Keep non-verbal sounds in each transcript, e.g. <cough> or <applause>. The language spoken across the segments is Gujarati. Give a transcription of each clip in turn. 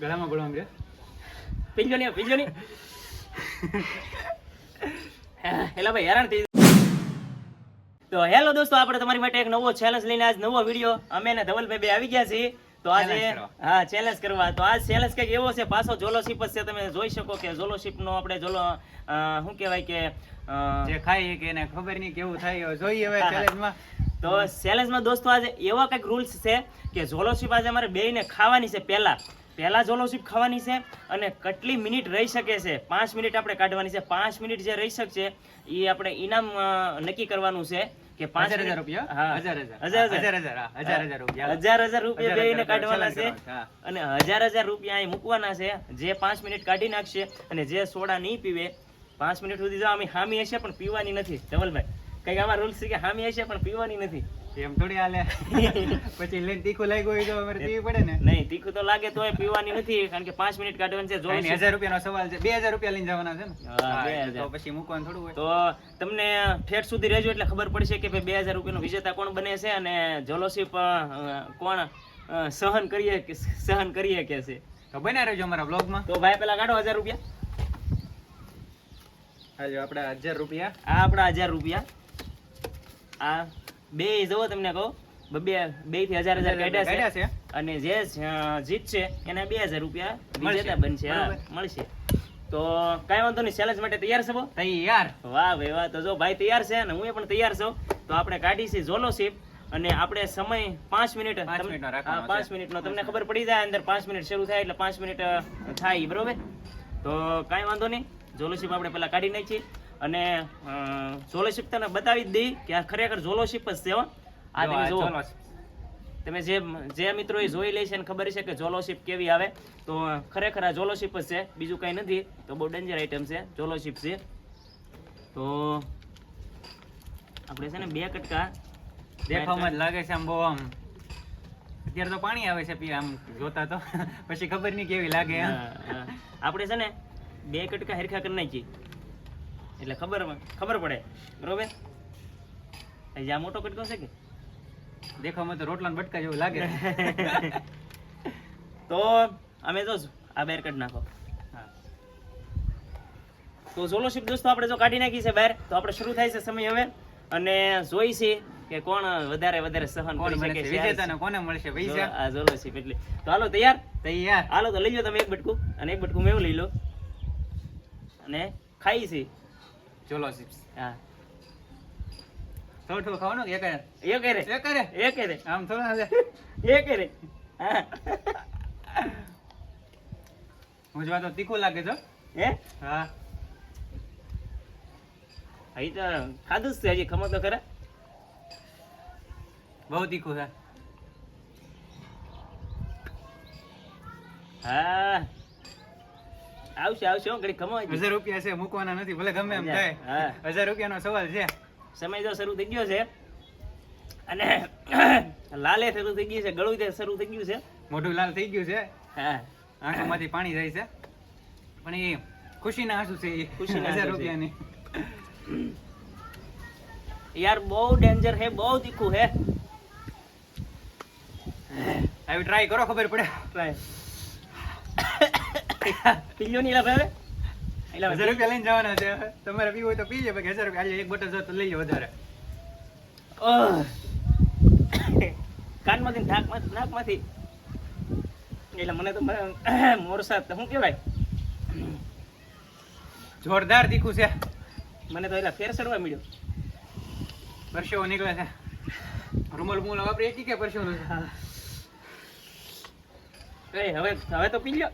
ગળામાં ગળો રે પીજો નહીં પીજો નહીં હેલા ભાઈ, હેરાન થઈ તો હેલો દોસ્તો, આપણે તમારી માટે એક નવો ચેલેન્જ લઈને આજ નવો વીડિયો અમે ને ધવલભાઈ બે આવી ગયા છીએ. તો આજે હા ચેલેન્જ કરવા. તો આજ ચેલેન્જ કંઈક એવો છે પાછો જોલોશિપ જ છે તમે જોઈ શકો કે જોલોશીપ નો આપણે જોલો શું કહેવાય કે જે ખાય કે એને ખબર નહીં કેવું થાય જોઈએ હવે ચેલેન્જમાં તો ચેલેન્જમાં દોસ્તો આજે એવા કંઈક રૂલ્સ છે કે જોલોશિપ આજે અમારે બેયને ખાવાની છે પહેલાં. પહેલાં જોલોશીપ ખાવાની છે અને કેટલી મિનિટ રહી શકે છે? પાંચ મિનિટ આપણે કાઢવાની છે. પાંચ મિનિટ જે રહી શકશે એ આપણે ઇનામ નક્કી કરવાનું છે. કે પાંચ હજાર રૂપિયા? હજાર હજાર. હજાર હજાર. હજાર હજાર હા, હજાર હજાર રૂપિયા. હજાર હજાર રૂપિયા હજાર કાઢવાના છે. અને હજાર હજાર રૂપિયા અહીં મૂકવાના છે. જે પાંચ મિનિટ કાઢી નાખશે અને જે સોડા નહીં પીવે પાંચ મિનિટ સુધી જો અમે હામી હશે પણ પીવાની નથી. ધવલભાઈ કંઈક આવા રૂલ્સ છે કે હામી હશે પણ પીવાની નથી? એમ થોડી હાલે. <laughs> પછી લઈને તીખું લાગ્યું હોય તો અમારે પીવી પડે ને. નહીં તીખું તો લાગે તોય પીવાની નથી કારણ કે પાંચ મિનિટ કાઢવાની છે જોઈશે. હજાર રૂપિયાનો સવાલ છે. બે હજાર રૂપિયા લઈને જવાના છે ને. તો પછી મૂકવાનું થોડું હોય. તો તમને ઠેઠ સુધી રહેજો એટલે ખબર પડશે કે ભાઈ બે હજાર રૂપિયાનો વિજેતા કોણ બને છે અને અ, કોણ સહન કરીએ કે સહન કરીએ કે છે. તો બન્યા રહેજો અમારા બ્લોગમાં તો ભાઈ પેલા કાઢો હજાર રૂપિયા. હાજો આપણા હજાર રૂપિયા. આ આપણા હજાર રૂપિયા. આ બે જવો તમને કહું. બે બેથી હજાર હજાર કાઢ્યા છે. અને જે જીતશે એને બે હજાર રૂપિયા. વિજેતા બનશે. મળશે. તો કાંઈ વાંધો નહીં ચેલેન્જ માટે તૈયાર છો તૈયાર. વાહ ભાઈ વાહ. તો જો ભાઈ તૈયાર છે અને હું પણ તૈયાર છું તો આપણે કાઢી છે જોલોશીપ અને આપણે સમય પાંચ મિનિટ પાંચ મિનિટનો તમને ખબર પડી જાય અંદર પાંચ મિનિટ શરૂ થાય એટલે પાંચ મિનિટ થાય બરોબર? તો કાંઈ વાંધો નહીં. જોલોશીપ આપણે પેલા કાઢી નાખીએ. અને ઝોલોશિપ તને બતાવી જ દઈ કે આ ખરેખર ઝોલોશિપ જ છે આ તમે જુઓ. તમે જે જે મિત્રો એ જોઈ લે છે ને ખબર છે કે જોલોશીપ કેવી આવે તો ખરેખર આ જોલોશીપ જ છે. બીજું કંઈ નથી તો બહુ ડેન્જર આઈટમ છે. જોલોશીપ છે. તો આપણે છે ને બે કટકા દેખાવમાં જ લાગે છે આમ બહુ આમ. અત્યારે તો પાણી આવે છે પી આમ જોતા તો. <laughs> પછી ખબર નહીં કેવી લાગે. આપણે છે ને બે કટકા હરખા કરી નાખીએ. એટલે ખબર ખબર પડે. બરોબર? આ મોટો કટકો છે કે? દેખાવમાં તો રોટલા બટકા જેવું લાગે. <laughs> તો અમે જો આ બેર કાઢી નાખો. તો સોલોશિપ દોસ્તો આપણે જો કાઢી નાખી છે બહાર તો આપણે શરૂ થાય છે સમય હવે. અને જોઈ છે કે કોણ વધારે વધારે સહન કરી શકે છે? વિજેતાને કોને મળશે? પૈસા આ જોલોશીપ એટલે. તો હાલો તૈયાર? તૈયાર. હાલો તો લઈ લો તમે એક બટકું. અને એક બટકું મેં લઈ લો. અને ખાઈ છે. ચોલો ચિપ્સ હા. થોડું ખાવાનું એક એક આમ હાલે. હા. તો તીખું લાગે છે હે. હા? અહીં તો ખાધું જ છે હજી ખમો તો ખરા. બહુ તીખું છે. હા. આવશે આવશે હું ઘડી કમાવા હજાર રૂપિયા છે મૂકવાના નથી ભલે ગમે એમ થાય. હજાર રૂપિયાનો સવાલ છે. સમય તો શરૂ થઈ ગયો છે. અને લાલે શરૂ થઈ ગયું છે ગળું શરૂ થઈ ગયું છે. મોઢું લાલ થઈ ગયું છે. હા. આંખોમાંથી પાણી જાય છે. પણ એ ખુશીના આંસુ છે એ. ખુશી હજાર રૂપિયાની. યાર બહુ ડેન્જર હે બહુ તીખું હે આવી ટ્રાય કરો ખબર પડે. ટ્રાય પીજો નહીં ભાઈ એલા હજાર રૂપિયા લઈને જવાના છે તમારે પીવું હોય તો પીજે બાકી હજાર રૂપિયા એક બોટલ જો તો વધારે. કાનમાંથી નાકમાં નાકમાંથી એટલે મને તો મોરસા શું કહેવાય? જોરદાર તીખું છે. મને તો એટલે ફેર સરવા મળ્યો પરસેવો નીકળે છે. રૂમલ મૂલ વાપરી કે પરસેવો એ હવે હવે તો પી લ્યો.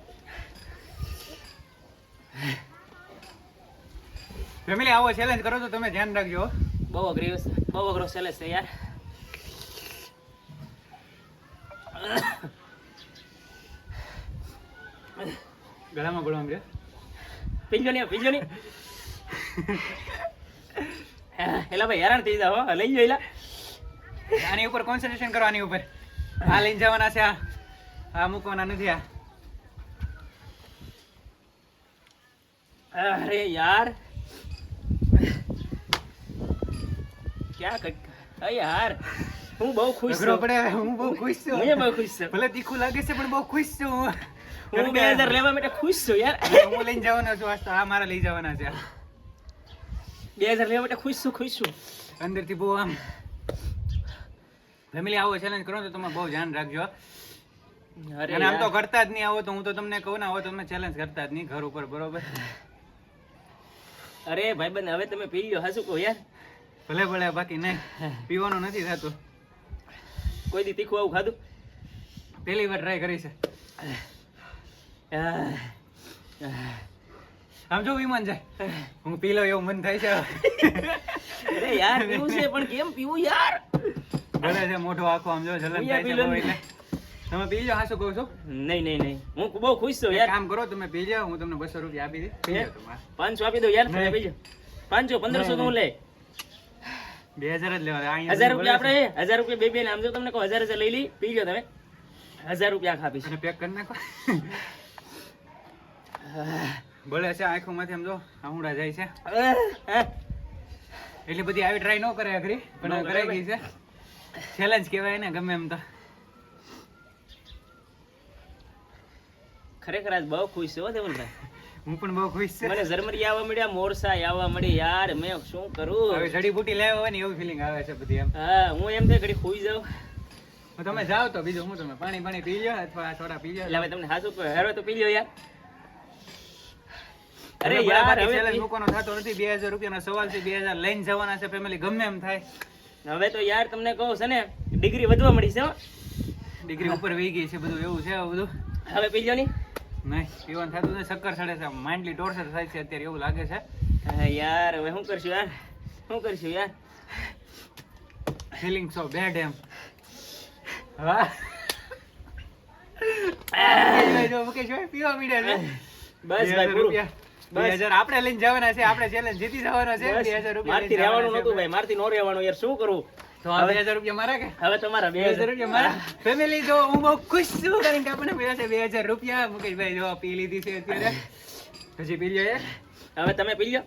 ફેમિલી આવો ચેલેન્જ કરો તો તમે ધ્યાન રાખજો. બહુ અઘરી બહુ અઘરો ચેલેન્જ છે યાર. ગળામાં ગળો આમ પીજો નહીં પીજો નહીં એલા ભાઈ હેરાન થઈ જાવ. લઈ એલા. આની ઉપર કોન્સન્ટ્રેશન કરો આની ઉપર. આ લઈને જવાના છે આ. આ મૂકવાના નથી આ. અરે યાર. ક્યાં કઈ યાર હું બહુ ખુશ છું. આપણે હું બહુ ખુશ છું. હું બહુ ખુશ છું. ભલે તીખું લાગે છે પણ બહુ ખુશ છું. હું બે હજાર લેવા માટે ખુશ છું યાર. હું લઈને જવાનો છું આજ તો આ મારા લઈ જવાના છે. બે હજાર લેવા માટે ખુશ છું ખુશ છું. અંદરથી બહુ આમ ફેમિલી આવો ચેલેન્જ કરો તો તમે બહુ ધ્યાન રાખજો. અને આમ તો કરતા જ નહીં આવો તો હું તો તમને કહું ને આવો તમે ચેલેન્જ કરતા જ નહીં ઘર ઉપર બરોબર? અરે ભાઈબંધ હવે તમે પી લ્યો હાસુ કહો યાર. ભલે ભલે બાકી નહીં. પીવાનું નથી થતું. કોઈ દી તીખું આવું ખાધું? પહેલી વાર ટ્રાય કરી છે. આમ જો વિમાન જાય. હું પી લઉં એવું મન થાય છે અરે યાર પીવું છે પણ કેમ પીવું યાર? ભલે છે મોઢો આખો આમ જો જલન થાય છે. એટલે. તમે પી લો હાસો કહો છો. નહીં નહીં નહીં. હું બહુ ખુશ છું યાર. કામ કરો તમે પી લો હું તમને બસો રૂપિયા આપી દે પી પાંચસો આપી દો યાર તમે પી પીજો પાંચસો પંદરસો તો હું લે બે હજાર જ લેવા હજાર રૂપિયા આપણે હજાર રૂપિયા બે બે ને આમ જો તમને કહો હજાર હજાર લઈ લી પી લો તમે. હજાર રૂપિયા ખાપી છે એને પેક કરી નાખો. <laughs> બોલે છે આંખોમાંથી આમ જો આહુડા જાય છે. એટલે બધી આવી ટ્રાય ન કરે અઘરી. પણ કરાઈ ગઈ છે. ચેલેન્જ કહેવાય ને ગમે એમ તો. ખરેખર આજ બહુ ખુશ છું દેવલભાઈ હું પણ બહુ ખુશ છું. મને ઝરમરી આવવા મળ્યા મોરસા આવવા મળી યાર મેં શું કરું? હવે જડીબુટી લેવા હોય ને એવું ફિલિંગ આવે છે બધી એમ. હા હું એમ થાય ઘડી ખુઈ જાઉં. તમે જાઓ તો બીજું હું તમે પાણી પાણી પી લ્યો અથવા સોડા પી એટલે હવે તમને હાસુ હેરો તો પી લ્યો યાર. અરે યાર હવે ચેલેન્જ મૂકવાનો થતો નથી. બે હજાર રૂપિયાનો સવાલ બે હજાર લઈને જવાના છે ફેમિલી ગમે એમ થાય. હવે તો યાર તમને કહું છે ને ડિગ્રી વધવા મળી છે હો. ડિગ્રી ઉપર વહી ગઈ છે બધું એવું છે બધું. હવે પી લ્યો ની. નહીં પીવાનું થતું નથી શક્કર ચડે છે. માઇન્ડલી ટોર્ચર થાય છે અત્યારે એવું લાગે છે. યાર હવે શું કરશું યાર શું કરશું યાર? ફિલિંગ સો બેડ એમ. છે. આપણે લઈને જવાના છે આપણે ચેલેન્જ જીતી જવાના છે મારથી રહેવાનું છે. ભાઈ મારથી નો રહેવાનું યાર શું કરું? તો આ બે હજાર રૂપિયા મારા કે? હવે તમારા બે બે હજાર રૂપિયા મારા? ફેમિલી જો હું બહુ ખુશ છું કારણ કે આપણને મળ્યા છે બે હજાર રૂપિયા. મુકેશભાઈ જો પી લીધી છે અત્યારે. પછી પી લ્યો યાર હવે તમે પી લો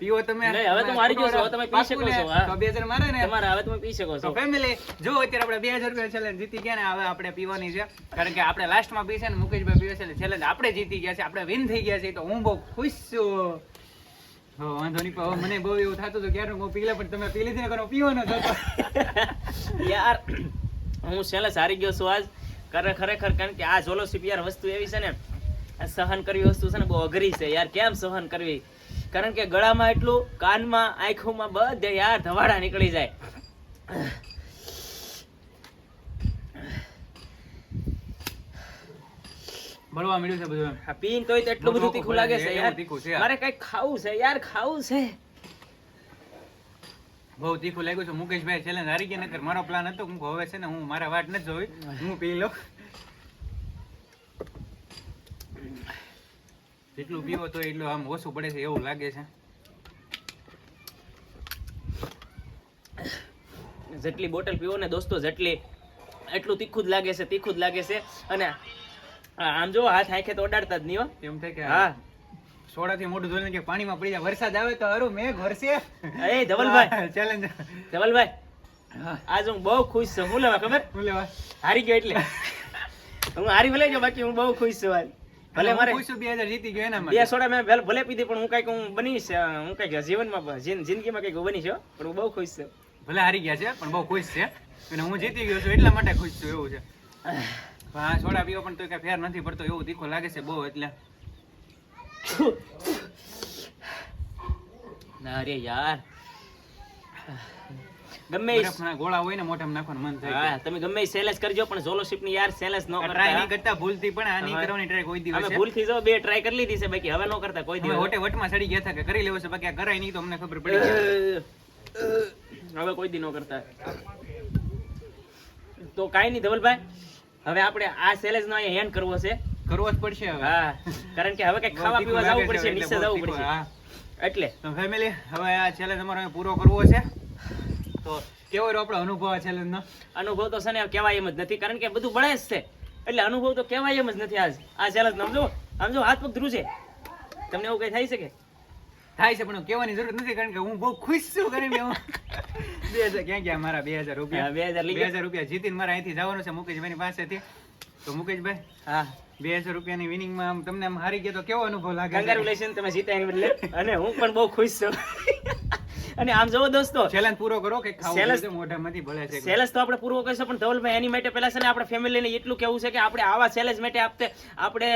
પીવો તમે. હવે તો મારી ગયો છો, તમે પી શકો છો, તો બે હજાર મારે ને. તમારા હવે તમે પી શકો છો. ફેમિલી જો અત્યારે આપણે બે હજાર રૂપિયા ચેલેન્જ જીતી ગયા ને હવે આપણે પીવાની છે. કારણ કે આપણે લાસ્ટમાં પી છે ને મુકેશભાઈ પીવે છે ચેલેન્જ આપણે જીતી ગયા છે આપણે વિન થઈ ગયા છે તો હું બહુ ખુશ છું. હો, વાંધો નહીં પણ મને બહુ એવું થતું હતું ક્યારે હું પીલે પણ તમે પીલી પીવાનો જ હતો. યાર હું છેલ્લે સારી ગયો છું આજ. કરે ખરેખર કારણ કે આ જોલોસીપ યાર વસ્તુ એવી છે ને સહન કરવી વસ્તુ છે ને બહુ અઘરી છે. યાર કેમ સહન કરવી? કારણ કે ગળામાં એટલું કાનમાં આંખોમાં બધે યાર ધવાડા નીકળી જાય. બળવા મળ્યું છે બધું. પીન તોય તો એટલું બધું તીખું લાગે છે યાર. મારે કઈ ખાવું છે યાર ખાવું છે. બહુ તીખું લાગ્યું છે. મુકેશભાઈ ચેલેન્જ હારી ગયા નકર મારો પ્લાન હતો. હું હવે છે ને હું મારા વાટ નથી જોઈ હું પી લો જેટલું પીવો તો એટલું આમ ઓછું પડે છે એવું લાગે છે. જેટલી બોટલ પીવો ને દોસ્તો જેટલી એટલું તીખું જ લાગે છે તીખું જ લાગે છે. અને આમ જો હાથ આંખે તો ઓડાડતા જ નહીં હો. એમ થાય કે હા. સોડાથી મોઢું ધોઈને કે પાણીમાં પડી જાય. વરસાદ આવે તો અરું મેં વરસે. એ ધવલભાઈ. ચેલેન્જ ધવલભાઈ આજ હું બહુ ખુશ છું. હું લેવા ખબર? હું લેવા? હારી ગયો એટલે. હું હારી ભલે ગયો બાકી હું બહુ ખુશ છું આજ ભલે મારે પૂછ્યું બે હજાર જીતી ગયો એના બે સોડા મેં ભલે ભલે પીધી પણ હું કંઈક હું બની હું કંઈક જીવનમાં જિંદગીમાં કંઈક બની છું પણ હું બહુ ખુશ છું. ભલે હારી ગયા છે પણ બહુ ખુશ છે. અને હું જીતી ગયો છું એટલા માટે ખુશ છું એવું છે. આ સોડા પીવો પણ તો કઈ ફેર નથી પડતો એવું તીખો લાગે છે બહુ એટલે. ના અરે યાર. ગમે ગોળા હોય ને મોઢામાં નાખવાનું મન થાય હા તમે ગમે સેલેસ કરજો પણ સોલોશિપની યાર સેલેસ ન ટ્રાય કરતા. નહીં કરતા ભૂલથી પણ આ નહીં કરવાની ટ્રાય કોઈ અમે દિવસ ભૂલથી જો બે ટ્રાય કરી લીધી છે બાકી હવે ન કરતા કોઈ દિવસ. હોટે વટમાં સડી ગયા હતા કે કરી લેવો છે બાકી આ કરાય નહીં તો અમને ખબર પડી હવે કોઈ દી ન કરતા. તો કાઈ નહીં ધવલભાઈ. હવે આપણે આ સેલેજ નો અહીંયા હેન્ડ કરવો છે. કરવો જ પડશે હવે. હા કારણ કે હવે કઈ ખાવા પીવા જવું પડશે નીચે જવું પડશે. એટલે. તો ફેમિલી હવે આ ચેલેન્જ અમારો પૂરો કરવો છે. તો કેવો રહ્યો આપણો અનુભવ આ ચેલેન્જ નો? અનુભવ તો છે ને કહેવાય એમ જ નથી કારણ કે બધું ભણે જ છે. એટલે અનુભવ તો કહેવાય એમ જ નથી આજ. આ ચેલેન્જ સમજો સમજો હાથ પગ ધ્રુજે. છે તમને એવું કઈ થઈ શકે થાય છે પણ કહેવાની જરૂર નથી કારણ કે હું બહુ ખુશ છું કરીને હું. <laughs> બે હજાર ક્યાં ગયા મારા બે હજાર રૂપિયા. બે હજાર બે હજાર રૂપિયા જીતીને મારે અહીંથી જવાનું છે મુકેશભાઈની પાસેથી. તો મુકેશભાઈ હા. બે હજાર રૂપિયાની વિનિંગમાં આમ તમને આમ હારી ગયો તો કેવો અનુભવ લાગે કંગ્રેચ્યુલેશન તમે જીતા એની બદલે. અને હું પણ બહુ ખુશ છું. અને આમ જોવો દોસ્તો ચેલેન્જ પૂરો કરો કે Challenge- મોઢામાંથી ભળે છે સેલેસ તો આપણે પૂરો કરીશું પણ ધવલભાઈ એની માટે પહેલા છે ને આપણે ફેમિલીને એટલું કહેવું છે કે આપણે આવા ચેલેન્જ માટે આપતે આપણે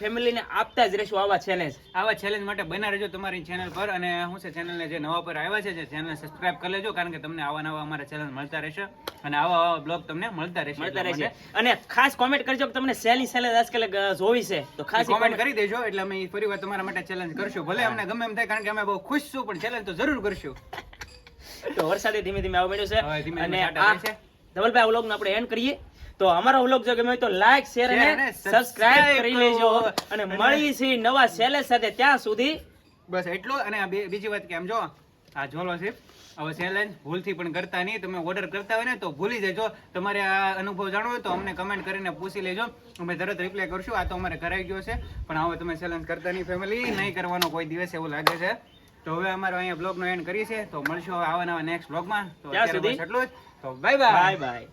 ફેમિલીને આપતા જ રહીશું આવા ચેલેન્જ આવા ચેલેન્જ માટે બના રહેજો તમારી ચેનલ પર અને હું છે ચેનલને જે નવા પર આવ્યા છે જે ચેનલ સબસ્ક્રાઇબ કરી લેજો કારણ કે તમને આવા નવા અમારા ચેનલ મળતા રહેશે અને આવા આવા બ્લોગ તમને મળતા રહેશે મળતા રહેશે. અને ખાસ કોમેન્ટ કરજો કે તમને સેલી સેલેજ આજકાલ જોવી છે. તો ખાસ કોમેન્ટ કરી દેજો એટલે અમે ફરી વાર તમારા માટે ચેલેન્જ કરશું. ભલે અમને ગમે એમ થાય કારણ કે અમે બહુ ખુશ છું પણ ચેલેન્જ તો જરૂર કરશું. તો વરસાદે ધીમે ધીમે આવવા મળ્યો છે. અને આ ધવલભાઈ આ આપણે એન્ડ કરીએ. તો અમારો વ્લોગ જો ગમે તો લાઈક શેર અને સબસ્ક્રાઇબ કરી લેજો. અને મળી છે નવા સેલેજ સાથે ત્યાં સુધી. બસ એટલું અને બીજી વાત કે આમ જો આ જોલો છે. હવે ચેલેન્જ ભૂલથી પણ કરતા નહીં. તમે ઓર્ડર કરતા હોય ને તો ભૂલી જજો. તમારે આ અનુભવ જાણવો હોય તો અમને કમેન્ટ કરીને પૂછી લેજો. અમે તરત રિપ્લાય કરશું. આ તો અમારે કરાઈ ગયો છે. પણ હવે તમે ચેલેન્જ કરતા નહીં ફેમિલી નહીં કરવાનો કોઈ દિવસ એવું લાગે છે. તો હવે અમારો અહીંયા બ્લોગનો એન્ડ કરીએ છે તો મળશું આવા નવા નેક્સ્ટ બ્લોગમાં તો અત્યારે બસ એટલું જ. તો બાય બાય બાય બાય